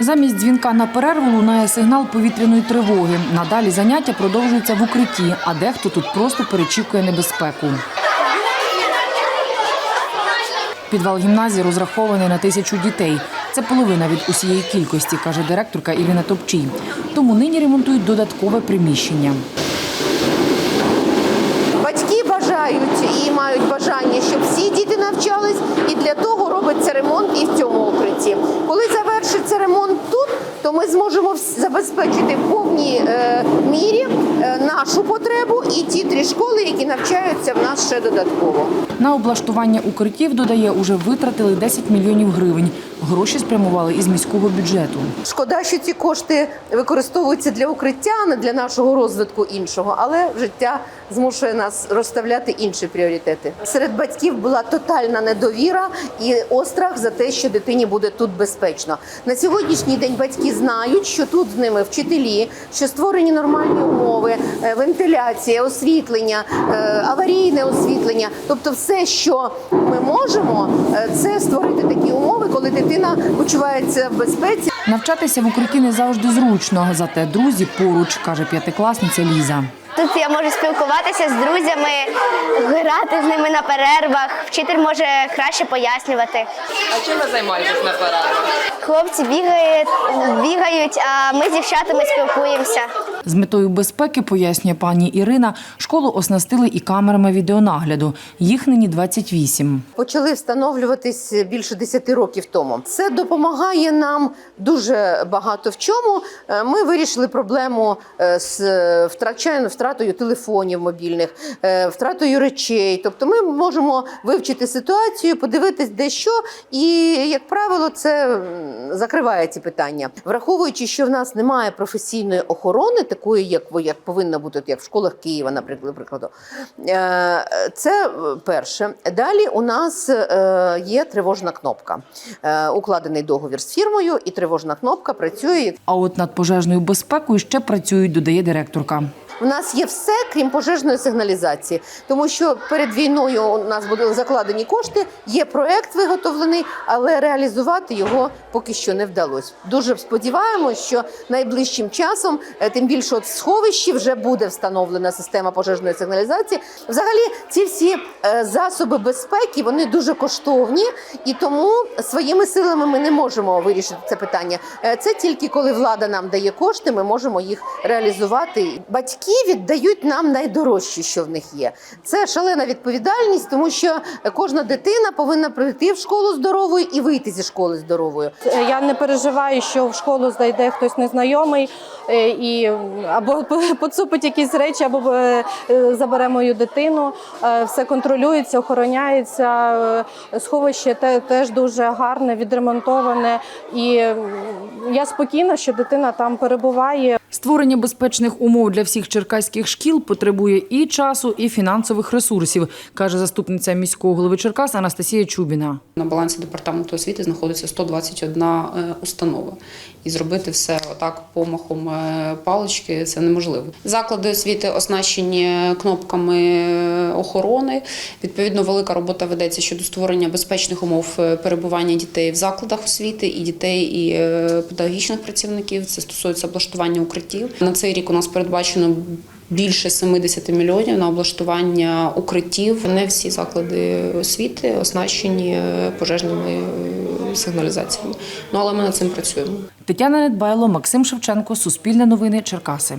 Замість дзвінка на перерву лунає сигнал повітряної тривоги. Надалі заняття продовжуються в укритті, а дехто тут просто перечікує небезпеку. Підвал гімназії розрахований на тисячу дітей. Це половина від усієї кількості, каже директорка Ірина Топчій. Тому нині ремонтують додаткове приміщення. Батьки бажають і мають бажання, щоб всі діти навчались, і для того робиться ремонт і в цьому укритті. Коли завершиться ремонт тут, то ми зможемо забезпечити в повній е, мірі нашу потребу і ті три школи, які навчаються в нас ще додатково. На облаштування укриттів, додає, уже витратили 10 мільйонів гривень. Гроші спрямували із міського бюджету. Шкода, що ці кошти використовуються для укриття, а не для нашого розвитку іншого, але життя змушує нас розставляти інші пріоритети. Серед батьків була тотальна недовіра і острах за те, що дитині буде тут безпечно. На сьогоднішній день батьки знають, що тут з ними вчителі, що створені нормальні умови, вентиляція, освітлення, е, аварійне освітлення. Тобто, все, що ми можемо, е, це створити такі умови, коли дитина почувається в безпеці. Навчатися в укритті не завжди зручно, зате друзі поруч, каже п'ятикласниця Ліза. Тут я можу спілкуватися з друзями, грати з ними на перервах. Вчитель може краще пояснювати. А чим ви займаєтесь на перервах? Хлопці бігають, бігають, а ми з дівчатами спілкуємося. З метою безпеки, пояснює пані Ірина, школу оснастили і камерами відеонагляду. Їх нині 28. почали встановлюватись більше 10 років тому. Це допомагає нам дуже багато в чому. Е, Ми вирішили проблему е, з е, втрачаною втратою телефонів мобільних, втратою речей. Тобто, ми можемо вивчити ситуацію, подивитись де що, і як правило, це закриває ці питання, враховуючи, що в нас немає професійної охорони, такої, як як повинна бути, як в школах Києва, наприклад. Е, Це е, перше. Далі у нас е, є тривожна кнопка. Укладений договір з фірмою, і тривожна кнопка працює. А от над пожежною безпекою ще працюють, додає директорка. У нас є все, крім пожежної сигналізації, тому що перед війною у нас були закладені кошти, є проект виготовлений, але реалізувати його поки що не вдалося. Дуже сподіваємось, що найближчим часом, е, тим більше от сховищі, вже буде встановлена система пожежної сигналізації. Взагалі, ці всі е, засоби безпеки вони дуже коштовні, і тому своїми силами ми не можемо вирішити це питання. Е, Це тільки коли влада нам дає кошти, ми можемо їх реалізувати. Батьки віддають нам найдорожче, що в них є. Це шалена відповідальність, тому що кожна дитина повинна прийти в школу здоровою і вийти зі школи здоровою. Е, Я не переживаю, що в школу зайде хтось незнайомий е, і або поцупить якісь речі, або е, забере мою дитину. Все контролюється, охороняється. Сховище теж дуже гарне, відремонтоване. І я спокійна, що дитина там перебуває. Створення безпечних умов для всіх черкаських шкіл потребує і часу, і фінансових ресурсів, каже заступниця міського голови Черкас Анастасія Чубіна. На балансі департаменту освіти знаходиться 121 е, установа. І зробити все отак помахом е, палички це неможливо. Заклади освіти оснащені кнопками е, охорони. Відповідно, велика робота ведеться щодо створення безпечних умов перебування дітей в закладах освіти і дітей, і педагогічних працівників. Це стосується облаштування укриттів. На цей рік у нас передбачено. Більше 70 мільйонів на облаштування укриттів. Не всі заклади освіти оснащені пожежними е, сигналізаціями. Ну але ми над цим працюємо. Тетяна Недбайло, Максим Шевченко, Суспільне новини, Черкаси.